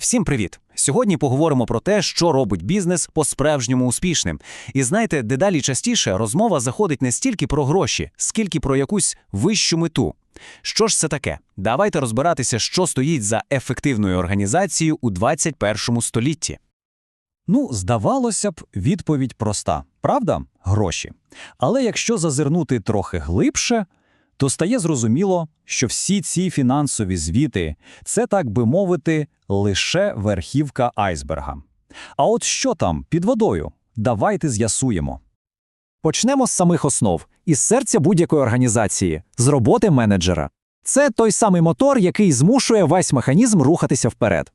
Всім привіт! Сьогодні поговоримо про те, що робить бізнес по-справжньому успішним. І знаєте, дедалі частіше розмова заходить не стільки про гроші, скільки про якусь вищу мету. Що ж це таке? Давайте розбиратися, що стоїть за ефективною організацією у 21 столітті. Ну, здавалося б, відповідь проста, правда? Гроші. Але якщо зазирнути трохи глибше, то стає зрозуміло, що всі ці фінансові звіти це, так би мовити, лише верхівка айсберга. А от що там під водою? Давайте з'ясуємо. Почнемо з самих основ, із серця будь-якої організації, з роботи менеджера. Це той самий мотор, який змушує весь механізм рухатися вперед.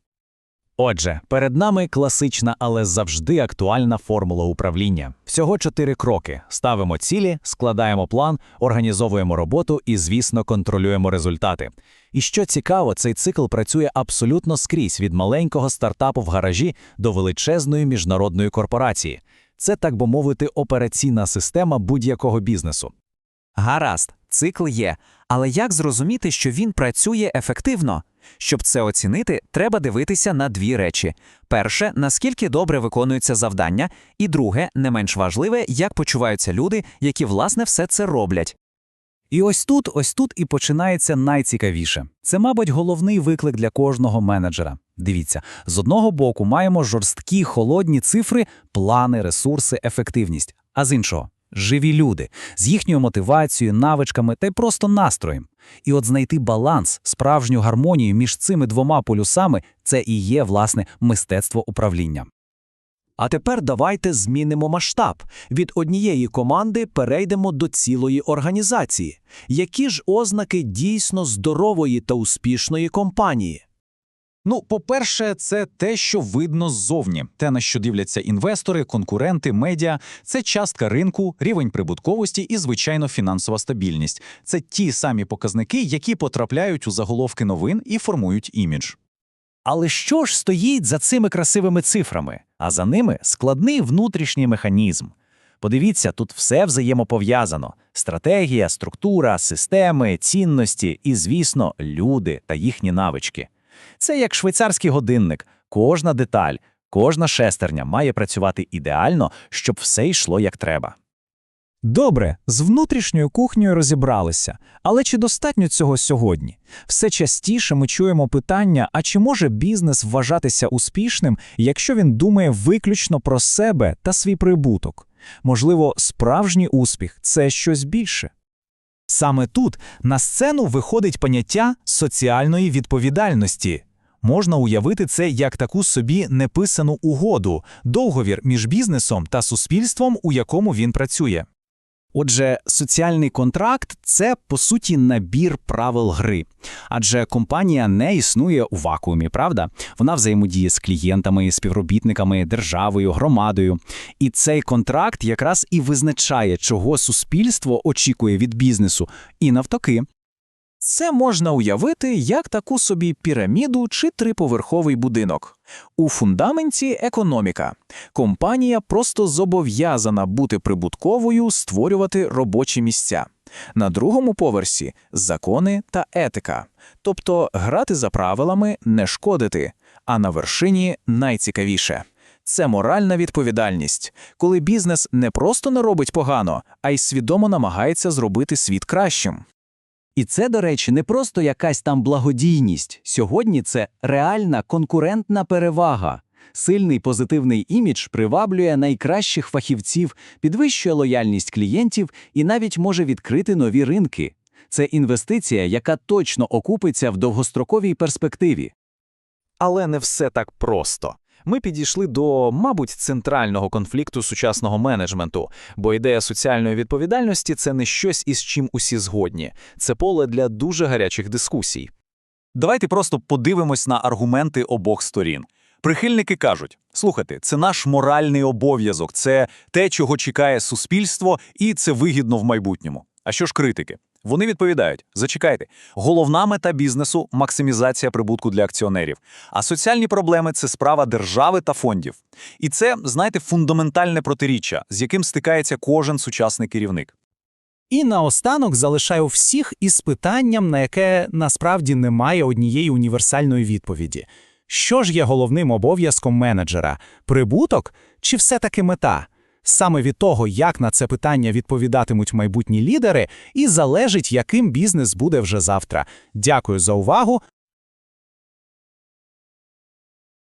Отже, перед нами класична, але завжди актуальна формула управління. Всього чотири кроки: ставимо цілі, складаємо план, організовуємо роботу і, звісно, контролюємо результати. І що цікаво, цей цикл працює абсолютно скрізь від маленького стартапу в гаражі до величезної міжнародної корпорації. Це, так би мовити, операційна система будь-якого бізнесу. Гаразд, цикл є. Але як зрозуміти, що він працює ефективно? Щоб це оцінити, треба дивитися на дві речі: перше, наскільки добре виконуються завдання, і друге, не менш важливе, як почуваються люди, які власне все це роблять. І ось тут, ось тут і починається найцікавіше. Це, мабуть, головний виклик для кожного менеджера. Дивіться, з одного боку маємо жорсткі холодні цифри, плани, ресурси, ефективність, а з іншого живі люди з їхньою мотивацією, навичками та й просто настроєм. І от знайти баланс, справжню гармонію між цими двома полюсами це і є, власне, мистецтво управління. А тепер давайте змінимо масштаб. Від однієї команди перейдемо до цілої організації. Які ж ознаки дійсно здорової та успішної компанії? Ну, по-перше, це те, що видно ззовні. Те, на що дивляться інвестори, конкуренти, медіа, це частка ринку, рівень прибутковості і, звичайно, фінансова стабільність. Це ті самі показники, які потрапляють у заголовки новин і формують імідж. Але що ж стоїть за цими красивими цифрами? А за ними складний внутрішній механізм. Подивіться, тут все взаємопов'язано: стратегія, структура, системи, цінності і, звісно, люди та їхні навички. Це як швейцарський годинник. Кожна деталь, кожна шестерня має працювати ідеально, щоб все йшло як треба. Добре, з внутрішньою кухнею розібралися, але чи достатньо цього сьогодні? Все частіше ми чуємо питання: а чи може бізнес вважатися успішним, якщо він думає виключно про себе та свій прибуток? Можливо, справжній успіх це щось більше. Саме тут на сцену виходить поняття соціальної відповідальності. Можна уявити це як таку собі неписану угоду, договір між бізнесом та суспільством, у якому він працює. Отже, соціальний контракт це по суті набір правил гри. Адже компанія не існує у вакуумі, правда? Вона взаємодіє з клієнтами, співробітниками, державою, громадою. І цей контракт якраз і визначає, чого суспільство очікує від бізнесу, і навтаки. Це можна уявити як таку собі піраміду чи триповерховий будинок. У фундаменті економіка. Компанія просто зобов'язана бути прибутковою, створювати робочі місця. На другому поверсі закони та етика, тобто грати за правилами, не шкодити. А на вершині найцікавіше. Це моральна відповідальність, коли бізнес не просто не робить погано, а й свідомо намагається зробити світ кращим. І це, до речі, не просто якась там благодійність. Сьогодні це реальна конкурентна перевага. Сильний позитивний імідж приваблює найкращих фахівців, підвищує лояльність клієнтів і навіть може відкрити нові ринки. Це інвестиція, яка точно окупиться в довгостроковій перспективі. Але не все так просто. Ми підійшли до, мабуть, центрального конфлікту сучасного менеджменту, бо ідея соціальної відповідальності це не щось, із чим усі згодні, це поле для дуже гарячих дискусій. Давайте просто подивимось на аргументи обох сторін. Прихильники кажуть: слухайте, це наш моральний обов'язок, це те, чого чекає суспільство, і це вигідно в майбутньому. А що ж критики? Вони відповідають: зачекайте, головна мета бізнесу максимізація прибутку для акціонерів. А соціальні проблеми це справа держави та фондів. І це, знаєте, фундаментальне протиріччя, з яким стикається кожен сучасний керівник. І наостанок залишаю всіх із питанням, на яке насправді немає однієї універсальної відповіді. Що ж є головним обов'язком менеджера прибуток чи все-таки мета? Саме від того, як на це питання відповідатимуть майбутні лідери, і залежить, яким бізнес буде вже завтра. Дякую за увагу.